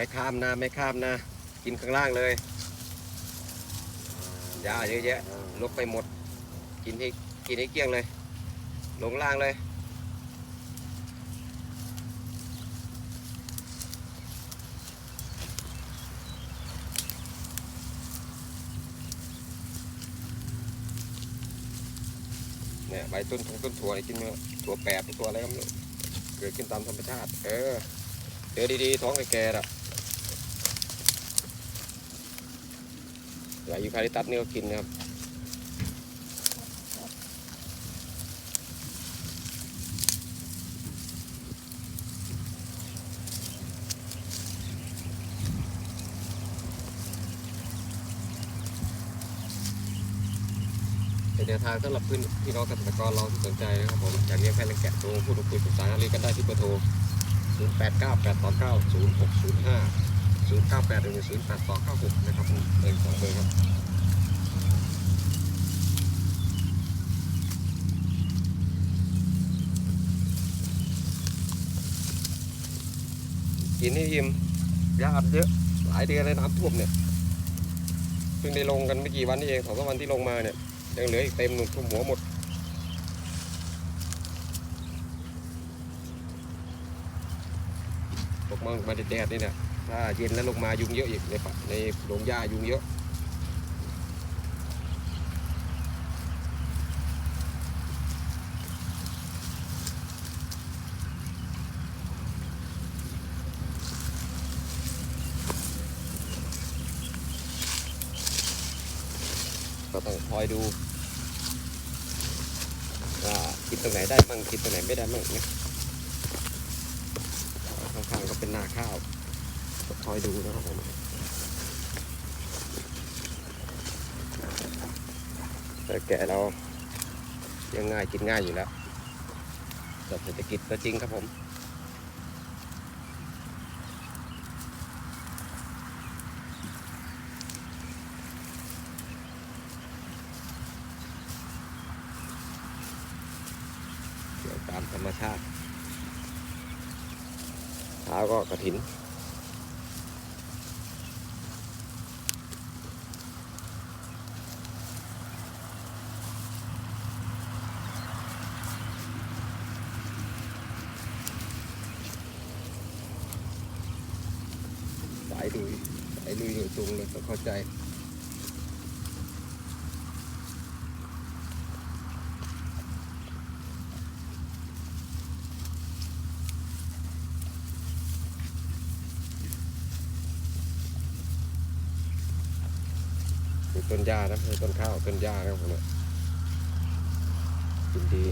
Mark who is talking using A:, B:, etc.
A: ไม่ข้ามนะไม่ข้ามนะ กินข้างล่างเลยหญ้าเยอะแยะลบไปหมด กินให้กินให้เกลี้ยงเลย ลงล่างเลยเนี่ยใบต้นทงต้นถั่วนี่กินไหมถั่วแปบตัวอะไรก็ไม่รู้เกิดขึ้นตามธรรมชาติ เออเจอดีๆ ท้องแก่ๆอะ ยายยูคาลิปตัสนี่ก็กินนะครับเป็นแนวทางสำหรับเพื่อนพี่น้องเกษตรกรเราที่สนใจนะครับผมอยากเลี้ยงแพะและแกะตัวพูดคุยปรึกษาหารือกันได้ที่เบอร์โทร 0 8 9 8 2 9 0 6 0 5 0 9 8 1 0 8 2 9 6นะครับผมเบอร์สองเบอร์ครับกินนี่ยิมยาอัดเยอะหลายเดือนเลยน้ำท่วมเนี่ยเพิ่งได้ลงกันไม่กี่วันนี่เองสองสามวันที่ลงมาเนี่ยยังเหลืออีกเต็มหนุนทุ่มหัวหมดตกมามาแดดๆนี่เนี่ย ถ้าเย็นแล้วลงมายุงเยอะอีกในป่าในโรงหญ้ายุงเยอะก็ต้องคอยดูว่ากินตรงไหนได้มั่งกินตรงไหนไม่ได้มั่งนะข้างๆก็เป็นนาข้าว คอยดูนะครับผมแต่แกะเรายังง่ายกินง่ายอยู่แล้วแต่เศรษฐกิจก็จริงครับผมเกี่ยวตามธรรมชาติเท้าก็กระถิน ลุยสายลุยโดยตรงเลยต้องเข้าใจต้นหญ้านะต้นข้าวต้นหญ้านะครับผมเนี่ยดี